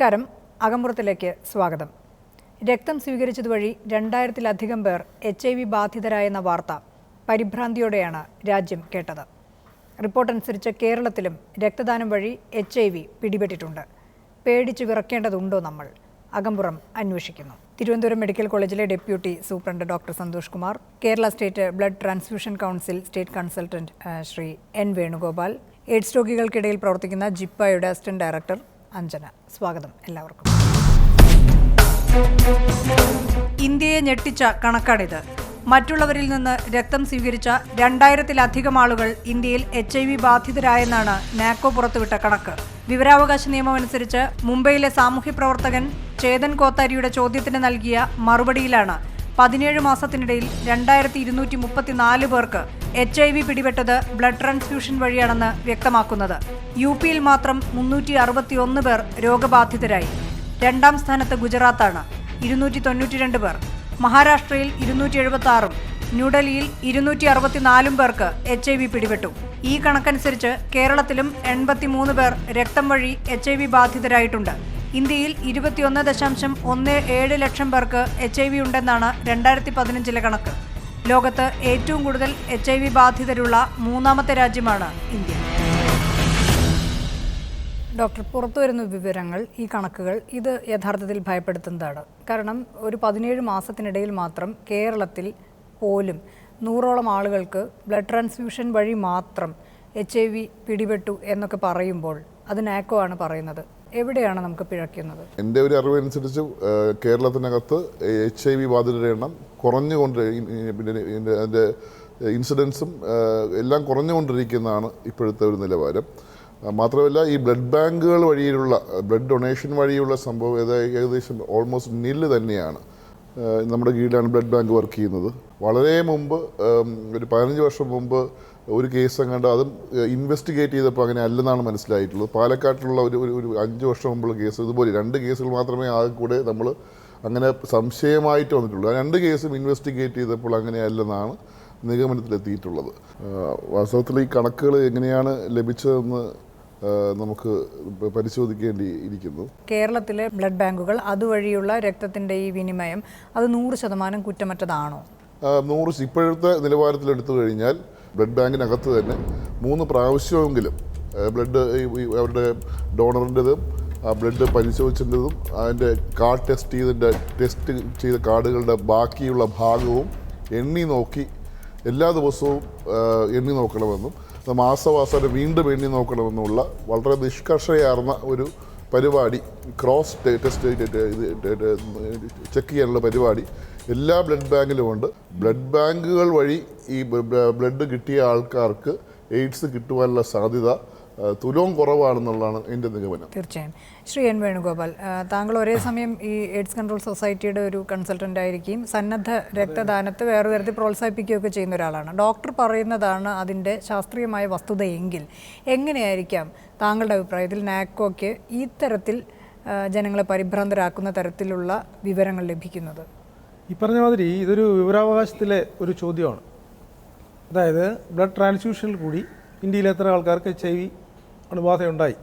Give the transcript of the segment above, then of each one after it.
നമസ്കാരം. അകമ്പുറത്തിലേക്ക് സ്വാഗതം. രക്തം സ്വീകരിച്ചതുവഴി രണ്ടായിരത്തിലധികം പേർ എച്ച് ഐ വി ബാധിതരായെന്ന വാർത്ത പരിഭ്രാന്തിയോടെയാണ് രാജ്യം കേട്ടത്. റിപ്പോർട്ടനുസരിച്ച് കേരളത്തിലും രക്തദാനം വഴി എച്ച് ഐ വി പിടിപെട്ടിട്ടുണ്ട്. പേടിച്ചു വിറക്കേണ്ടതുണ്ടോ നമ്മൾ? അകമ്പുറം അന്വേഷിക്കുന്നു. തിരുവനന്തപുരം മെഡിക്കൽ കോളേജിലെ deputy superintendent doctor Santhosh Kumar Kerala state blood transfusion council state consultant Shri N Venugopal AIDS രോഗികൾക്കിടയിൽ പ്രവർത്തിക്കുന്ന ജിപ്പയുടെ അസിസ്റ്റന്റ് ഡയറക്ടർ അഞ്ജന. സ്വാഗതം എല്ലാവർക്കും. ഇന്ത്യയെ ഞെട്ടിച്ച കണക്കാണിത്. മറ്റുള്ളവരിൽ നിന്ന് രക്തം സ്വീകരിച്ച രണ്ടായിരത്തിലധികം ആളുകൾ ഇന്ത്യയിൽ എച്ച് ഐ വി ബാധിതരായെന്നാണ് നാക്കോ പുറത്തുവിട്ട കണക്ക്. വിവരാവകാശ നിയമം അനുസരിച്ച് മുംബൈയിലെ സാമൂഹ്യ പ്രവർത്തകൻ ചേതൻ കോത്താരിയുടെ ചോദ്യത്തിന് നൽകിയ മറുപടിയിലാണ് പതിനേഴ് മാസത്തിനിടയിൽ രണ്ടായിരത്തി ഇരുന്നൂറ്റി മുപ്പത്തിനാല് പേർക്ക് എച്ച് ഐ വി പിടിപെട്ടത് ബ്ലഡ് ട്രാൻസ്ഫ്യൂഷൻ വഴിയാണെന്ന് വ്യക്തമാക്കുന്നത്. യു പിയിൽ മാത്രം മുന്നൂറ്റി അറുപത്തിയൊന്ന് പേർ രോഗബാധിതരായി. രണ്ടാം സ്ഥാനത്ത് ഗുജറാത്താണ്. ഇരുന്നൂറ്റി തൊണ്ണൂറ്റിരണ്ട് പേർ. മഹാരാഷ്ട്രയിൽ ഇരുന്നൂറ്റി എഴുപത്തി ആറും ന്യൂഡൽഹിയിൽ ഇരുന്നൂറ്റി അറുപത്തിനാലും പേർക്ക് എച്ച് ഐ വി പിടിപെട്ടു. ഈ കണക്കനുസരിച്ച് കേരളത്തിലും എൺപത്തിമൂന്ന് പേർ രക്തം വഴി എച്ച് ഐ വി ബാധിതരായിട്ടുണ്ട്. ഇന്ത്യയിൽ ഇരുപത്തിയൊന്ന് ദശാംശം ഒന്ന് ഏഴ് ലക്ഷം പേർക്ക് എച്ച് ഐ വി ഉണ്ടെന്നാണ് രണ്ടായിരത്തി പതിനഞ്ചിലെ കണക്ക്. ലോകത്ത് ഏറ്റവും കൂടുതൽ എച്ച് ഐ വി ബാധിതരുള്ള മൂന്നാമത്തെ രാജ്യമാണ് ഇന്ത്യ. ഡോക്ടർ പുറത്തു വരുന്ന വിവരങ്ങൾ ഈ കണക്കുകൾ ഇത് യഥാർത്ഥത്തിൽ ഭയപ്പെടുത്തുന്നതാണ്. കാരണം ഒരു പതിനേഴ് മാസത്തിനിടയിൽ മാത്രം കേരളത്തിൽ പോലും നൂറോളം ആളുകൾക്ക് ബ്ലഡ് ട്രാൻസ്ഫ്യൂഷൻ വഴി മാത്രം എച്ച് ഐ വി പിടിപെട്ടു എന്നൊക്കെ പറയുമ്പോൾ അത് നാക്കോ ആണ് പറയുന്നത്. എവിടെയാണ് നമുക്ക് പിഴയ്ക്കുന്നത്? എന്റെ ഒരു അറിവനുസരിച്ച് കേരളത്തിനകത്ത് എച്ച് ഐ വി ബാധിതരുടെ എണ്ണം കുറഞ്ഞുകൊണ്ട് പിന്നെ അതിന്റെ ഇൻസിഡൻസും എല്ലാം കുറഞ്ഞുകൊണ്ടിരിക്കുന്നതാണ് ഇപ്പോഴത്തെ ഒരു നിലവാരം. മാത്രമല്ല ഈ ബ്ലഡ് ബാങ്കുകൾ വഴിയുള്ള ബ്ലഡ് ഡൊണേഷൻ വഴിയുള്ള സംഭവം ഏകദേശം ഓൾമോസ്റ്റ് നില്ല് തന്നെയാണ് നമ്മുടെ കീഴിലാണ് ബ്ലഡ് ബാങ്ക് വർക്ക് ചെയ്യുന്നത്. വളരെ മുമ്പ് ഒരു പതിനഞ്ച് വർഷം മുമ്പ് ഒരു കേസ് അങ്ങാണ്ട് അതും ഇൻവെസ്റ്റിഗേറ്റ് ചെയ്തപ്പോൾ അങ്ങനെ അല്ലെന്നാണ് മനസ്സിലായിട്ടുള്ളത്. പാലക്കാട്ടിലുള്ള ഒരു ഒരു- അഞ്ച് വർഷം മുമ്പുള്ള കേസ് ഇതുപോലെ രണ്ട് കേസുകൾ മാത്രമേ ആകെ കൂടെ നമ്മൾ അങ്ങനെ സംശയമായിട്ട് വന്നിട്ടുള്ളൂ. ആ രണ്ട് കേസും ഇൻവെസ്റ്റിഗേറ്റ് ചെയ്തപ്പോൾ അങ്ങനെ അല്ലെന്നാണ് നിഗമനത്തിലെത്തിയിട്ടുള്ളത്. വാസ്തവത്തിൽ ഈ കണക്കുകൾ എങ്ങനെയാണ് ലഭിച്ചതെന്ന് നമുക്ക് പരിശോധിക്കേണ്ടി ഇരിക്കുന്നു. കേരളത്തിലെ ബ്ലഡ് ബാങ്കുകൾ അതുവഴിയുള്ള രക്തത്തിന്റെ ഈ വിനിമയം അത് നൂറ് ശതമാനം കുറ്റമറ്റതാണോ? നൂറ് ഇപ്പോഴത്തെ നിലവാരത്തിൽ എടുത്തു കഴിഞ്ഞാൽ ബ്ലഡ് ബാങ്കിനകത്ത് തന്നെ മൂന്ന് പ്രാവശ്യമെങ്കിലും ബ്ലഡ് അവരുടെ ഡോണറിന്റെതും ആ ബ്ലഡ് പരിശോധിച്ചതിന്റെതും അതിന്റെ കാർഡ് ടെസ്റ്റ് ചെയ്തതിന്റെ ടെസ്റ്റ് ചെയ്ത കാർഡുകളുടെ ബാക്കിയുള്ള ഭാഗവും എണ്ണി നോക്കി എല്ലാ ദിവസവും എണ്ണി നോക്കണമെന്നും മാസവാസം വീണ്ടും എണ്ണി നോക്കണമെന്നുള്ള വളരെ നിഷ്കർഷയാർന്ന ഒരു പരിപാടി ക്രോസ് ടെസ്റ്റ് ചെക്ക് ചെയ്യാനുള്ള പരിപാടി എല്ലാ ബ്ലഡ് ബാങ്കിലും ഉണ്ട്. ബ്ലഡ് ബാങ്കുകൾ വഴി ഈ ബ്ലഡ് കിട്ടിയ ആൾക്കാർക്ക് എയ്ഡ്സ് കിട്ടുവാനുള്ള സാധ്യത തുലവും കുറവാണെന്നുള്ളതാണ് എന്റെ നിഗമനം. തീർച്ചയായും. ശ്രീ എൻ വേണുഗോപാൽ താങ്കൾ ഒരേ സമയം ഈ എയ്ഡ്സ് കൺട്രോൾ സൊസൈറ്റിയുടെ ഒരു കൺസൾട്ടന്റ് ആയിരിക്കും. സന്നദ്ധ രക്തദാനത്തെ വേറെ തരത്തിൽ പ്രോത്സാഹിപ്പിക്കുകയൊക്കെ ചെയ്യുന്ന ഒരാളാണ്. ഡോക്ടർ പറയുന്നതാണ് അതിന്റെ ശാസ്ത്രീയമായ വസ്തുതയെങ്കിൽ എങ്ങനെയായിരിക്കാം താങ്കളുടെ അഭിപ്രായത്തിൽ നാക്കോയ്ക്ക് ഈ തരത്തിൽ ജനങ്ങളെ പരിഭ്രാന്തരാക്കുന്ന തരത്തിലുള്ള വിവരങ്ങൾ ലഭിക്കുന്നത്? ഈ പറഞ്ഞ മാതിരി ഇതൊരു വിവരാവകാശത്തിലെ ഒരു ചോദ്യമാണ്. അതായത് ബ്ലഡ് ട്രാൻസ്ഫ്യൂഷനിൽ കൂടി ഇന്ത്യയിൽ എത്ര ആൾക്കാർക്ക് എച്ച് ഐ വി അണുബാധയുണ്ടായി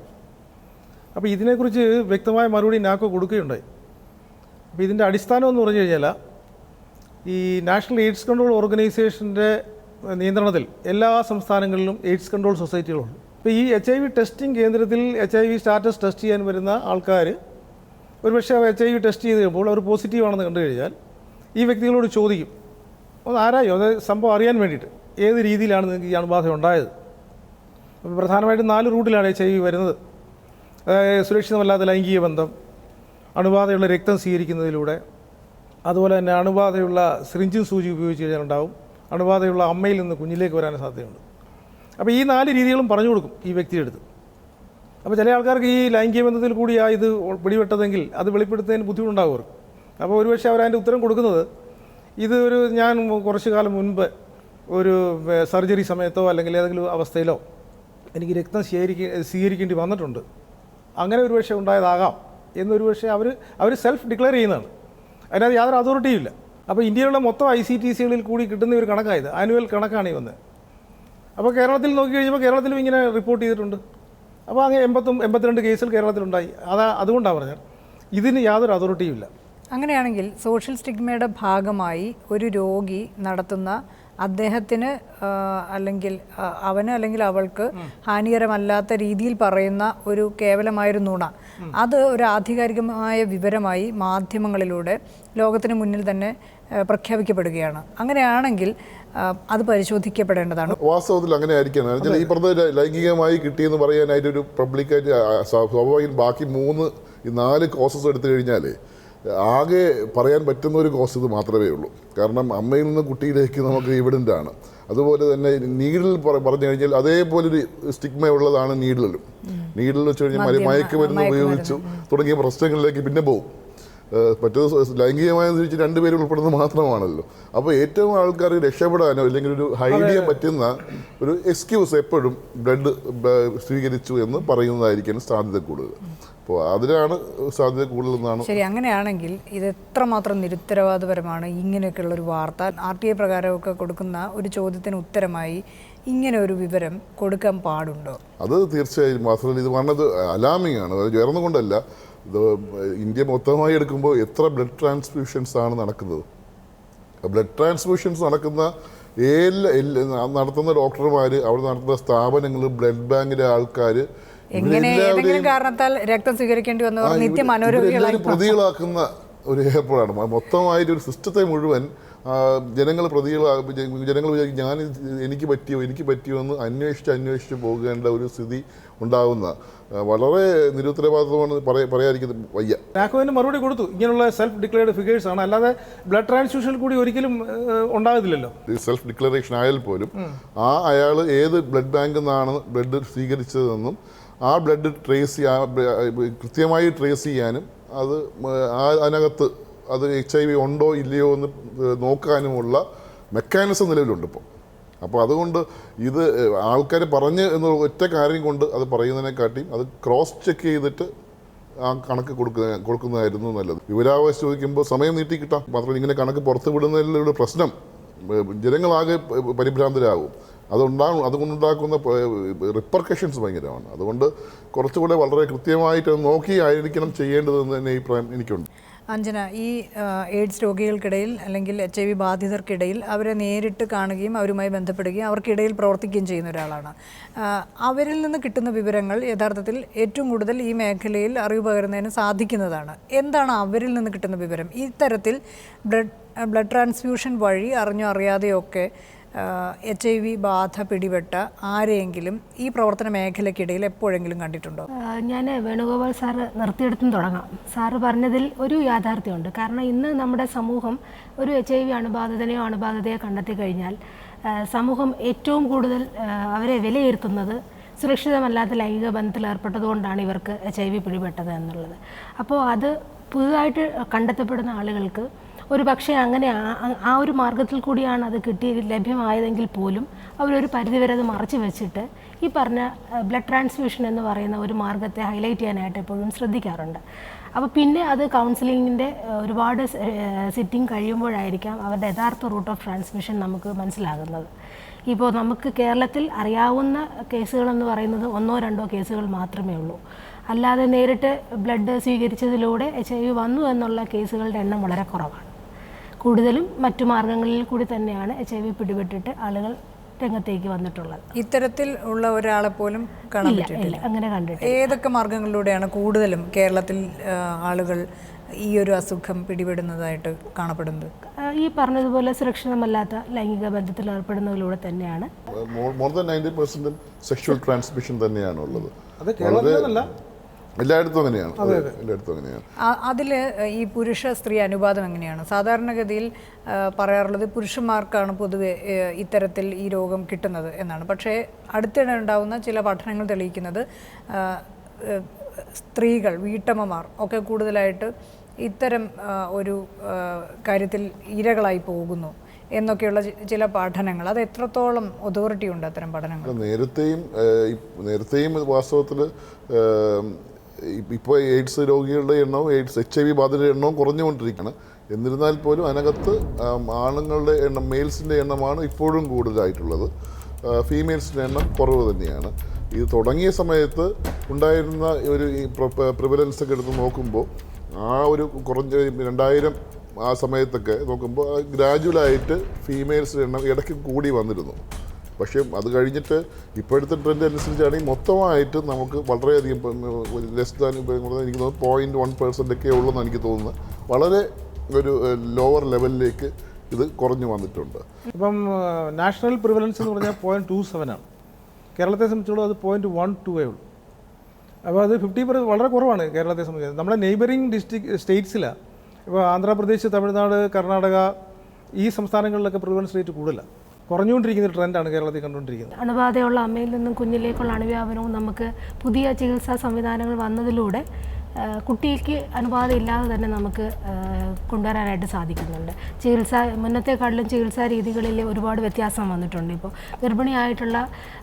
അപ്പോൾ ഇതിനെക്കുറിച്ച് വ്യക്തമായ മറുപടി നാക്കോ കൊടുക്കുകയുണ്ടായി. അപ്പോൾ ഇതിന്റെ അടിസ്ഥാനം എന്ന് പറഞ്ഞു കഴിഞ്ഞാൽ ഈ നാഷണൽ എയ്ഡ്സ് കൺട്രോൾ ഓർഗനൈസേഷന്റെ നിയന്ത്രണത്തിൽ എല്ലാ സംസ്ഥാനങ്ങളിലും എയ്ഡ്സ് കൺട്രോൾ സൊസൈറ്റികളുണ്ട്. അപ്പോൾ ഈ എച്ച് ഐ വി ടെസ്റ്റിംഗ് കേന്ദ്രത്തിൽ H I V status test ചെയ്യാൻ വരുന്ന ആൾക്കാർ ഒരുപക്ഷെ എച്ച് ഐ വി ടെസ്റ്റ് ചെയ്ത് കഴിയുമ്പോൾ അവർ പോസിറ്റീവ് ആണെന്ന് കണ്ടു കഴിഞ്ഞാൽ ഈ വ്യക്തികളോട് ചോദിക്കും ഒന്ന് ആരായോ? സംഭവം അറിയാൻ വേണ്ടിയിട്ട് ഏത് രീതിയിലാണ് നിങ്ങൾക്ക് ഈ അണുബാധ ഉണ്ടായത്? പ്രധാനമായിട്ടും നാല് റൂട്ടിലാണ് എച്ച് ഐ വി വരുന്നത്. സുരക്ഷിതമല്ലാത്ത ലൈംഗിക ബന്ധം അണുബാധയുള്ള രക്തം സ്വീകരിക്കുന്നതിലൂടെ അതുപോലെ തന്നെ അണുബാധയുള്ള സിറിഞ്ചും സൂചി ഉപയോഗിച്ച് കഴിഞ്ഞാൽ ഉണ്ടാവും അണുബാധയുള്ള അമ്മയിൽ നിന്ന് കുഞ്ഞിലേക്ക് വരാൻ സാധ്യതയുണ്ട്. അപ്പോൾ ഈ നാല് രീതികളും പറഞ്ഞു കൊടുക്കും ഈ വ്യക്തിയുടെ അടുത്ത്. അപ്പോൾ ചില ആൾക്കാർക്ക് ഈ ലൈംഗിക ബന്ധത്തിൽ കൂടിയാ ഇത് പിടിപെട്ടതെങ്കിൽ അത് വെളിപ്പെടുത്തുന്നതിന് ബുദ്ധിമുട്ടുണ്ടാകും അവർക്ക് അപ്പോൾ ഒരുപക്ഷെ അവരതിന്റെ ഉത്തരം കൊടുക്കുന്നത് ഇത് ഒരു ഞാൻ കുറച്ച് കാലം മുൻപ് ഒരു സർജറി സമയത്തോ അല്ലെങ്കിൽ ഏതെങ്കിലും അവസ്ഥയിലോ എനിക്ക് രക്തം ശേഖരിക്ക സ്വീകരിക്കേണ്ടി വന്നിട്ടുണ്ട്. അങ്ങനെ ഒരു പക്ഷേ ഉണ്ടായതാകാം എന്നൊരു പക്ഷേ അവർ അവർ സെൽഫ് ഡിക്ലെയർ ചെയ്യുന്നതാണ്. അതിനകത്ത് യാതൊരു അതോറിറ്റിയും ഇല്ല. അപ്പോൾ ഇന്ത്യയിലുള്ള മൊത്തം ഐ സി ടി സികളിൽ കൂടി കിട്ടുന്ന ഒരു കണക്കായത്. ആനുവൽ കണക്കാണ് ഈ വന്നത് അപ്പോൾ കേരളത്തിൽ നോക്കി കഴിഞ്ഞപ്പോൾ കേരളത്തിലും ഇങ്ങനെ റിപ്പോർട്ട് ചെയ്തിട്ടുണ്ട്. അപ്പോൾ അങ്ങനെ എൺപത്തും എൺപത്തിരണ്ട് കേസിൽ കേരളത്തിലുണ്ടായി. അതാ അതുകൊണ്ടാണ് പറഞ്ഞത്. ഇതിന് യാതൊരു അതോറിറ്റിയും ഇല്ല. അങ്ങനെയാണെങ്കിൽ സോഷ്യൽ സ്റ്റിഗ്മയുടെ ഭാഗമായി ഒരു രോഗി നടത്തുന്ന അദ്ദേഹത്തിന് അല്ലെങ്കിൽ അവന് അല്ലെങ്കിൽ അവൾക്ക് ഹാനികരമല്ലാത്ത രീതിയിൽ പറയുന്ന ഒരു കേവലമായൊരു നുണ. അത് ഒരു ആധികാരികമായ വിവരമായി മാധ്യമങ്ങളിലൂടെ ലോകത്തിന് മുന്നിൽ തന്നെ പ്രഖ്യാപിക്കപ്പെടുകയാണ്. അങ്ങനെയാണെങ്കിൽ അത് പരിശോധിക്കപ്പെടേണ്ടതാണ്. വാസ്തവത്തിൽ അങ്ങനെ ആയിരിക്കണം ഈ പറഞ്ഞ ലൈംഗികമായി കിട്ടിയെന്ന് പറയാനായിട്ട് ഒരു പബ്ലിക്കായിട്ട് സ്വാഭാവികം ബാക്കി മൂന്ന് നാല് കോസസ് എടുത്തു കഴിഞ്ഞാൽ ആകെ പറയാൻ പറ്റുന്ന ഒരു കോസ് ഇത് മാത്രമേ ഉള്ളൂ. കാരണം അമ്മയിൽ നിന്ന് കുട്ടിയിലേക്ക് നമുക്ക് എവിഡന്റ് ആണ് അതുപോലെ തന്നെ നീഡിൽ പറഞ്ഞു കഴിഞ്ഞാൽ അതേപോലെ ഒരു സ്റ്റിഗ്മ ഉള്ളതാണ് നീഡിലും നീഡിൽ വെച്ച് കഴിഞ്ഞാൽ മയ- മയക്കുമരുന്ന്. ഉപയോഗിച്ചു തുടങ്ങിയ പ്രശ്നങ്ങളിലേക്ക് പിന്നെ പോകും. ഏഹ് ലൈംഗികമായി തിരിച്ച് രണ്ടുപേരും ഉൾപ്പെടുന്നത് മാത്രമാണല്ലോ. അപ്പോൾ ഏറ്റവും ആൾക്കാർ രക്ഷപ്പെടാനോ അല്ലെങ്കിൽ ഒരു ഹൈഡ് ചെയ്യാൻ പറ്റുന്ന ഒരു എക്സ്ക്യൂസ് എപ്പോഴും ബ്ലഡ് സ്വീകരിച്ചു എന്ന് പറയുന്നതായിരിക്കും സാധ്യത കൂടുതൽ. അപ്പോൾ അതിനാണ് സാധ്യത കൂടുതലെന്നാണ് ശരി അങ്ങനെയാണെങ്കിൽ ഇത് എത്രമാത്രം നിരുത്തരവാദപരമാണ്? ഇങ്ങനെയൊക്കെയുള്ള ഒരു വാർത്ത ആർ ടി ഐ പ്രകാരമൊക്കെ കൊടുക്കുന്ന ഒരു ചോദ്യത്തിന് ഉത്തരമായി ഇങ്ങനെ ഒരു വിവരം കൊടുക്കാൻ പാടുണ്ടോ? അത് തീർച്ചയായും. മാത്രമല്ല ഇത് പറഞ്ഞത് അലാമിംഗ് ആണ് അത് ചേർന്ന് കൊണ്ടല്ല ഇത് ഇന്ത്യ മൊത്തമായി എടുക്കുമ്പോൾ എത്ര ബ്ലഡ് ട്രാൻസ്ഫ്യൂഷൻസ് ആണ് നടക്കുന്നത്? ബ്ലഡ് ട്രാൻസ്ഫ്യൂഷൻസ് നടക്കുന്ന എല്ലാ നടത്തുന്ന ഡോക്ടർമാർ അവിടെ നടത്തുന്ന സ്ഥാപനങ്ങൾ ബ്ലഡ് ബാങ്കിലെ ആൾക്കാർ എങ്ങനെ ഏതെങ്കിലും കാരണത്താൽ രക്തം സ്വീകരിക്കേണ്ടി നിത്യ മനോരോഗികളായി പ്രതികളാക്കുന്ന ഒരു ഏർപ്പാടാണ്. മൊത്തമായിട്ട് ഒരു സിസ്റ്റത്തെ മുഴുവൻ ജനങ്ങൾ പ്രതികൾ ജനങ്ങൾ വിചാരിക്കും ഞാൻ എനിക്ക് പറ്റിയോ എനിക്ക് പറ്റിയോ എന്ന് അന്വേഷിച്ച് അന്വേഷിച്ച് പോകേണ്ട ഒരു സ്ഥിതി ഉണ്ടാകുന്ന വളരെ നിരുത്തരവാദിത്വമാണ് പറയാ പറയാതിരിക്കുന്നത് വയ്യ. രാഘവന് മറുപടി കൊടുത്തു. ഇങ്ങനെയുള്ള സെൽഫ് ഡിക്ലെയർഡ് ഫിഗേഴ്സ് ആണ്. അല്ലാതെ ബ്ലഡ് ട്രാൻസ്ഫ്യൂഷൻ കൂടി ഒരിക്കലും ഉണ്ടാകത്തില്ലല്ലോ. സെൽഫ് ഡിക്ലറേഷൻ ആയാൽ പോലും ആ അയാൾ ഏത് ബ്ലഡ് ബാങ്കിൽ നിന്നാണ് ബ്ലഡ് സ്വീകരിച്ചതെന്നും ആ ബ്ലഡ് ട്രേസ് ചെയ്യാൻ കൃത്യമായി ട്രേസ് ചെയ്യാനും അത് ആ അതിനകത്ത് അത് എച്ച് ഐ വി ഉണ്ടോ ഇല്ലയോ എന്ന് നോക്കാനുമുള്ള മെക്കാനിസം നിലവിലുണ്ട് ഇപ്പോൾ അപ്പോൾ അതുകൊണ്ട് ഇത് ആൾക്കാർ പറഞ്ഞ് എന്ന ഒറ്റ കാര്യം കൊണ്ട് അത് പറയുന്നതിനെക്കാട്ടിയും അത് ക്രോസ് ചെക്ക് ചെയ്തിട്ട് ആ കണക്ക് കൊടുക്കുന്ന കൊടുക്കുന്നതായിരുന്നു നല്ലത്. വിവരാവകാശം ചോദിക്കുമ്പോൾ സമയം നീട്ടി കിട്ടാം. മാത്രമല്ല ഇങ്ങനെ കണക്ക് പുറത്തു വിടുന്നതിലൊരു പ്രശ്നം ജനങ്ങളാകെ പരിഭ്രാന്തരാകും. അതുണ്ടാകും അതുകൊണ്ടുണ്ടാക്കുന്ന റിപ്പർക്കഷൻസ് ഭയങ്കരമാണ്. അതുകൊണ്ട് കുറച്ചുകൂടെ വളരെ കൃത്യമായിട്ട് നോക്കി ആയിരിക്കണം ചെയ്യേണ്ടതെന്ന് തന്നെ അഭിപ്രായം എനിക്കുണ്ട്. അഞ്ജന ഈ എയ്ഡ്സ് രോഗികൾക്കിടയിൽ അല്ലെങ്കിൽ എച്ച് ഐ വി ബാധിതർക്കിടയിൽ അവരെ നേരിട്ട് കാണുകയും അവരുമായി ബന്ധപ്പെടുകയും അവർക്കിടയിൽ പ്രവർത്തിക്കുകയും ചെയ്യുന്ന ഒരാളാണ്. അവരിൽ നിന്ന് കിട്ടുന്ന വിവരങ്ങൾ യഥാർത്ഥത്തിൽ ഏറ്റവും കൂടുതൽ ഈ മേഖലയിൽ അറിവ് പകരുന്നതിന് സാധിക്കുന്നതാണ്. എന്താണ് അവരിൽ നിന്ന് കിട്ടുന്ന വിവരം? ഇത്തരത്തിൽ ബ്ലഡ് ബ്ലഡ് ട്രാൻസ്ഫ്യൂഷൻ വഴി അറിഞ്ഞോ അറിയാതെയോ ഒക്കെ എച്ച് ഐ വി ബാധ പിടിപെട്ട ആരെയെങ്കിലും ഈ പ്രവർത്തന മേഖലയ്ക്കിടയിൽ എപ്പോഴെങ്കിലും കണ്ടിട്ടുണ്ടോ? ഞാൻ വേണുഗോപാൽ സാറ് നിർത്തിയെടുത്തും തുടങ്ങാം. സാറ് പറഞ്ഞതിൽ ഒരു യാഥാർത്ഥ്യമുണ്ട്. കാരണം ഇന്ന് നമ്മുടെ സമൂഹം ഒരു എച്ച് ഐ വി അണുബാധിതനെയോ അണുബാധിതയോ കണ്ടെത്തി കഴിഞ്ഞാൽ സമൂഹം ഏറ്റവും കൂടുതൽ അവരെ വിലയിരുത്തുന്നത് സുരക്ഷിതമല്ലാത്ത ലൈംഗിക ബന്ധത്തിൽ ഏർപ്പെട്ടതുകൊണ്ടാണ് ഇവർക്ക് എച്ച് ഐ വി പിടിപെട്ടത് എന്നുള്ളത്. അപ്പോൾ അത് പുതുതായിട്ട് കണ്ടെത്തപ്പെടുന്ന ആളുകൾക്ക് ഒരു പക്ഷേ അങ്ങനെ ആ- ഒരു മാർഗത്തിൽ കൂടിയാണ് അത് കിട്ടി ലഭ്യമായതെങ്കിൽ പോലും അവരൊരു പരിധിവരെ അത് മറച്ചു വെച്ചിട്ട് ഈ പറഞ്ഞ ബ്ലഡ് ട്രാൻസ്ഫ്യൂഷൻ എന്ന് പറയുന്ന ഒരു മാർഗത്തെ ഹൈലൈറ്റ് ചെയ്യാനായിട്ട് എപ്പോഴും ശ്രദ്ധിക്കാറുണ്ട്. അപ്പോൾ പിന്നെ അത് കൗൺസിലിങ്ങിന്റെ ഒരുപാട് സിറ്റിംഗ് കഴിയുമ്പോഴായിരിക്കാം അവരുടെ യഥാർത്ഥ റൂട്ട് ഓഫ് ട്രാൻസ്മിഷൻ നമുക്ക് മനസ്സിലാകുന്നത്. ഇപ്പോൾ നമുക്ക് കേരളത്തിൽ അറിയാവുന്ന കേസുകളെന്ന് പറയുന്നത് ഒന്നോ രണ്ടോ കേസുകൾ മാത്രമേ ഉള്ളൂ. അല്ലാതെ നേരിട്ട് ബ്ലഡ് സ്വീകരിച്ചതിലൂടെ എച്ച് ഐ വന്നു എന്നുള്ള കേസുകളുടെ എണ്ണം വളരെ കുറവാണ്. കൂടുതലും മറ്റു മാർഗങ്ങളിൽ കൂടി തന്നെയാണ് എച്ച് ഐ വി പിടിപെട്ടിട്ട് ആളുകൾ രംഗത്തേക്ക് വന്നിട്ടുള്ളത്. ഇത്തരത്തിൽ ഉള്ള ഒരാളെ പോലും കാണാൻ അങ്ങനെ കണ്ടിട്ട് ഏതൊക്കെ മാർഗങ്ങളിലൂടെയാണ് കൂടുതലും കേരളത്തിൽ ആളുകൾ ഈ ഒരു അസുഖം പിടിപെടുന്നതായിട്ട് കാണപ്പെടുന്നത്? ഈ പറഞ്ഞതുപോലെ സുരക്ഷിതമല്ലാത്ത ലൈംഗിക ബന്ധത്തിൽ ഏർപ്പെടുന്നതിലൂടെ തന്നെയാണ്. More than ninety percent sexual transmission തന്നെയാണ് ഉള്ളത് അത് കേരളത്തിലെന്നല്ല എല്ലായിടത്തും അങ്ങനെയാണ്. എല്ലായിടത്തും അങ്ങനെയാണ്. അതിൽ ഈ പുരുഷ സ്ത്രീ അനുപാതം എങ്ങനെയാണ്? സാധാരണഗതിയിൽ പറയാറുള്ളത് പുരുഷന്മാർക്കാണ് പൊതുവെ ഇത്തരത്തിൽ ഈ രോഗം കിട്ടുന്നത് എന്നാണ്. പക്ഷേ അടുത്തിടെ ഉണ്ടാവുന്ന ചില പഠനങ്ങൾ തെളിയിക്കുന്നത് സ്ത്രീകൾ വീട്ടമ്മമാർ ഒക്കെ കൂടുതലായിട്ട് ഇത്തരം ഒരു കാര്യത്തിൽ ഇരകളായി പോകുന്നു എന്നൊക്കെയുള്ള ചില പഠനങ്ങൾ. അത് എത്രത്തോളം അതോറിറ്റി ഉണ്ട് അത്തരം പഠനങ്ങൾ? നേരത്തെയും നേരത്തെയും വാസ്തവത്തിൽ ഇപ്പോൾ എയ്ഡ്സ് രോഗികളുടെ എണ്ണവും എയ്ഡ്സ് എച്ച് ഐ വി ബാധിതരുടെ എണ്ണവും കുറഞ്ഞുകൊണ്ടിരിക്കുകയാണ് എന്നിരുന്നാൽ പോലും അതിനകത്ത് ആണുങ്ങളുടെ എണ്ണം മെയിൽസിന്റെ എണ്ണമാണ് ഇപ്പോഴും കൂടുതലായിട്ടുള്ളത്. ഫീമെയിൽസിന്റെ എണ്ണം കുറവ് തന്നെയാണ്. ഇത് തുടങ്ങിയ സമയത്ത് ഉണ്ടായിരുന്ന ഒരു പ്രിവലൻസ് ഒക്കെ എടുത്ത് നോക്കുമ്പോൾ ആ ഒരു കുറഞ്ഞ രണ്ടായിരം ആ സമയത്തൊക്കെ നോക്കുമ്പോൾ ഗ്രാജുവലായിട്ട് ഫീമെയിൽസിന്റെ എണ്ണം ഇടയ്ക്ക് കൂടി വന്നിരുന്നു. പക്ഷേ അത് കഴിഞ്ഞിട്ട് ഇപ്പോഴത്തെ ട്രെൻഡ് അനുസരിച്ചാണെങ്കിൽ മൊത്തമായിട്ട് നമുക്ക് വളരെയധികം ലെസ് ദാൻ എനിക്ക് തോന്നുന്നു പോയിന്റ് വൺ പെർസെന്റ് ഒക്കെ ഉള്ളതെന്ന് എനിക്ക് തോന്നുന്നത് വളരെ ഒരു ലോവർ ലെവലിലേക്ക് ഇത് കുറഞ്ഞു വന്നിട്ടുണ്ട്. ഇപ്പം നാഷണൽ പ്രിവലൻസ് എന്ന് പറഞ്ഞാൽ പോയിന്റ് ടു സെവൻ ആണ്. കേരളത്തെ സംബന്ധിച്ചിടത്തോളം അത് പോയിന്റ് വൺ ടു ഉള്ളൂ. അപ്പോൾ അത് ഫിഫ്റ്റി പെർ വളരെ കുറവാണ് കേരളത്തെ സംബന്ധിച്ച്. നമ്മുടെ നെയ്ബറിങ് ഡിസ്ട്രിക്ട് സ്റ്റേറ്റ്സിലാണ് ഇപ്പോൾ ആന്ധ്രാപ്രദേശ് തമിഴ്നാട് കർണാടക ഈ സംസ്ഥാനങ്ങളിലൊക്കെ പ്രിവലൻസ് റേറ്റ് കൂടുതലാണ് കുറഞ്ഞുകൊണ്ടിരിക്കുന്ന ട്രെൻഡാണ് കേരളത്തിൽ കണ്ടുകൊണ്ടിരിക്കുന്നത്. അണുബാധയുള്ള അമ്മയിൽ നിന്നും കുഞ്ഞിലേക്കുള്ള അണുവ്യാപനവും നമുക്ക് പുതിയ ചികിത്സാ സംവിധാനങ്ങൾ വന്നതിലൂടെ കുട്ടിക്ക് അനുവാദം ഇല്ലാതെ തന്നെ നമുക്ക് കൊണ്ടുവരാനായിട്ട് സാധിക്കുന്നുണ്ട്. ചികിത്സ മുന്നത്തെക്കാട്ടിലും ചികിത്സാ രീതികളിൽ ഒരുപാട് വ്യത്യാസം വന്നിട്ടുണ്ട്. ഇപ്പോൾ ഗർഭിണിയായിട്ടുള്ള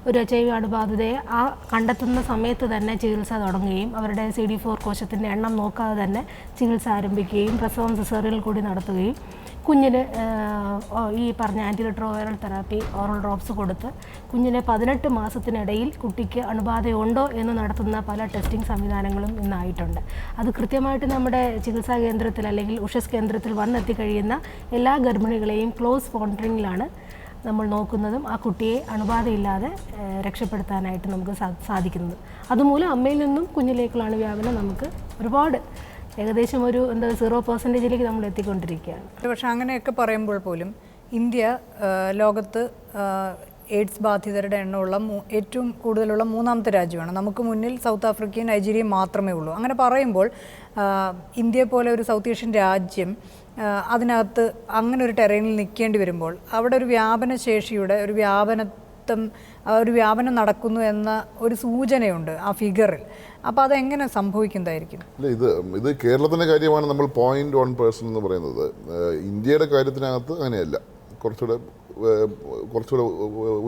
ഒരു എച്ച് ഐ വി അണുബാധിതയെ ആ കണ്ടെത്തുന്ന സമയത്ത് തന്നെ ചികിത്സ തുടങ്ങുകയും അവരുടെ സി ഡി ഫോർ കോശത്തിന്റെ എണ്ണം നോക്കാതെ തന്നെ ചികിത്സ ആരംഭിക്കുകയും പ്രസവം സിസേറിയൽ കൂടി നടത്തുകയും കുഞ്ഞിന് ഈ പറഞ്ഞ ആന്റിറിട്രോവൈറൽ തെറാപ്പി ഓറൽ ഡ്രോപ്സ് കൊടുത്ത് കുഞ്ഞിനെ പതിനെട്ട് മാസത്തിനിടയിൽ കുട്ടിക്ക് അണുബാധയുണ്ടോ എന്ന് നടത്തുന്ന പല ടെസ്റ്റിംഗ് സംവിധാനങ്ങളും ഇന്നായിട്ടുണ്ട്. അത് കൃത്യമായിട്ട് നമ്മുടെ ചികിത്സാ കേന്ദ്രത്തിൽ അല്ലെങ്കിൽ ഉഷസ് കേന്ദ്രത്തിൽ വന്നെത്തി കഴിയുന്ന എല്ലാ ഗർഭിണികളെയും ക്ലോസ് മോണിറ്ററിങ്ങിലാണ് നമ്മൾ നോക്കുന്നതും ആ കുട്ടിയെ അണുബാധയില്ലാതെ രക്ഷപ്പെടുത്താനായിട്ട് നമുക്ക് സാധിക്കുന്നത്. അതുമൂലം അമ്മയിൽ നിന്നും കുഞ്ഞിലേക്കുള്ള അണുവ്യാപനം നമുക്ക് ഒരുപാട് ഏകദേശം ഒരു എന്താ സീറോ പെർസെന്റേജിലേക്ക് നമ്മൾ എത്തിക്കൊണ്ടിരിക്കുകയാണ്. പക്ഷേ അങ്ങനെയൊക്കെ പറയുമ്പോൾ പോലും ഇന്ത്യ ലോകത്ത് എയ്ഡ്സ് ബാധിതരുടെ എണ്ണമുള്ള ഏറ്റവും കൂടുതലുള്ള മൂന്നാമത്തെ രാജ്യമാണ്. നമുക്ക് മുന്നിൽ സൗത്ത് ആഫ്രിക്കയും നൈജീരിയയും മാത്രമേ ഉള്ളൂ. അങ്ങനെ പറയുമ്പോൾ ഇന്ത്യയെ പോലെ ഒരു സൗത്ത് ഏഷ്യൻ രാജ്യം അതിനകത്ത് അങ്ങനെ ഒരു ടെറൈനിൽ നിൽക്കേണ്ടി വരുമ്പോൾ അവിടെ ഒരു വ്യാപന ശേഷിയുടെ ഒരു വ്യാപനത്വം ഒരു വ്യാപനം നടക്കുന്നു എന്ന ഒരു സൂചനയുണ്ട് ആ ഫിഗറിൽ അപ്പോൾ അതെങ്ങനെ സംഭവിക്കുന്നതായിരിക്കും അല്ല ഇത് ഇത് കേരളത്തിന്റെ കാര്യമാണ് നമ്മൾ പോയിന്റ് വൺ പേഴ്സൺ എന്ന് പറയുന്നത്. ഇന്ത്യയുടെ കാര്യത്തിനകത്ത് അങ്ങനെയല്ല. കുറച്ചുകൂടെ കുറച്ചുകൂടെ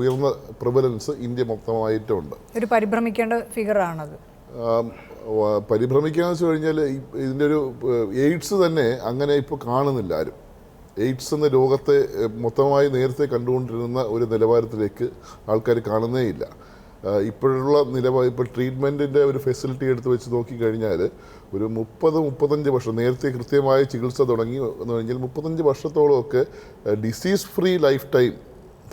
ഉയർന്ന പ്രിവലൻസ് ഇന്ത്യ മൊത്തമായിട്ടുണ്ട്. ഒരു പരിഭ്രമിക്കേണ്ട ഫിഗറാണത് പരിഭ്രമിക്കാന്ന് വെച്ച് കഴിഞ്ഞാൽ ഇതിന്റെ ഒരു എയ്ഡ്സ് തന്നെ അങ്ങനെ ഇപ്പോൾ കാണുന്നില്ല ആരും. എയ്ഡ്സ് എന്ന രോഗത്തെ മൊത്തമായി നേരത്തെ കണ്ടുകൊണ്ടിരുന്ന ഒരു നിലവാരത്തിലേക്ക് ആൾക്കാർ കാണുന്നേയില്ല. ഇപ്പോഴുള്ള നിലവാരം ഇപ്പോൾ ട്രീറ്റ്മെന്റിന്റെ ഒരു ഫെസിലിറ്റി എടുത്ത് വെച്ച് നോക്കിക്കഴിഞ്ഞാൽ ഒരു മുപ്പത് മുപ്പത്തഞ്ച് വർഷം നേരത്തെ കൃത്യമായ ചികിത്സ തുടങ്ങി എന്ന് കഴിഞ്ഞാൽ മുപ്പത്തഞ്ച് വർഷത്തോളമൊക്കെ ഡിസീസ് ഫ്രീ ലൈഫ് ടൈം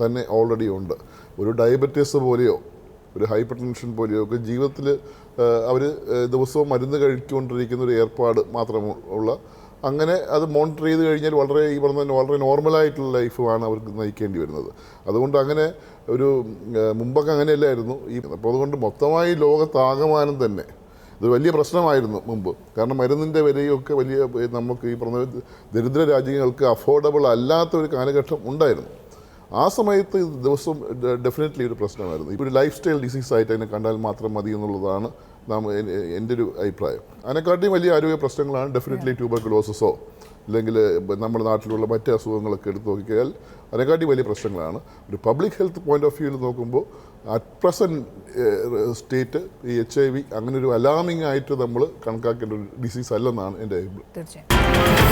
തന്നെ ഓൾറെഡി ഉണ്ട്. ഒരു ഡയബറ്റീസ് പോലെയോ ഒരു ഹൈപ്പർ ടെൻഷൻ പോലെയോ ഒക്കെ ജീവിതത്തിൽ അവർ ദിവസവും മരുന്ന് കഴിച്ചുകൊണ്ടിരിക്കുന്ന ഒരു ഏർപ്പാട് മാത്രമുള്ള അങ്ങനെ അത് മോണിറ്റർ ചെയ്ത് കഴിഞ്ഞാൽ വളരെ ഈ പറഞ്ഞ വളരെ നോർമലായിട്ടുള്ള ലൈഫുമാണ് അവർക്ക് നയിക്കേണ്ടി വരുന്നത്. അതുകൊണ്ട് അങ്ങനെ ഒരു മുമ്പൊക്കെ അങ്ങനെയല്ലായിരുന്നു. ഈ അപ്പോൾ അതുകൊണ്ട് മൊത്തമായി ലോകത്താകമാനം തന്നെ ഇത് വലിയ പ്രശ്നമായിരുന്നു മുമ്പ്. കാരണം മരുന്നിന്റെ വിലയൊക്കെ വലിയ നമുക്ക് ഈ പറഞ്ഞ ദരിദ്ര രാജ്യങ്ങൾക്ക് അഫോർഡബിൾ അല്ലാത്ത ഒരു കാലഘട്ടം ഉണ്ടായിരുന്നു. ആ സമയത്ത് ദിവസം ഡെഫിനറ്റ്ലി ഒരു പ്രശ്നമായിരുന്നു. ഇപ്പോൾ ഒരു ലൈഫ് സ്റ്റൈൽ ഡിസീസ് ആയിട്ട് അതിനെ കണ്ടാൽ മാത്രം മതി എന്നുള്ളതാണ് നാം എന്റെ ഒരു അഭിപ്രായം. അതിനെക്കാട്ടിയും വലിയ ആരോഗ്യ പ്രശ്നങ്ങളാണ് ഡെഫിനറ്റ്ലി ട്യൂബർക്കുലോസിസോ അല്ലെങ്കിൽ നമ്മുടെ നാട്ടിലുള്ള മറ്റ് അസുഖങ്ങളൊക്കെ എടുത്ത് നോക്കിയാൽ അതിനെക്കാട്ടി വലിയ പ്രശ്നങ്ങളാണ്. ഒരു പബ്ലിക് ഹെൽത്ത് പോയിന്റ് ഓഫ് വ്യൂവിൽ നോക്കുമ്പോൾ അറ്റ് പ്രസന്റ് സ്റ്റേറ്റ് ഈ എച്ച് ഐ വി അങ്ങനെ ഒരു അലാമിംഗ് ആയിട്ട് നമ്മൾ കണക്കാക്കേണ്ട ഒരു ഡിസീസ് അല്ലെന്നാണ് എന്റെ അഭിപ്രായം.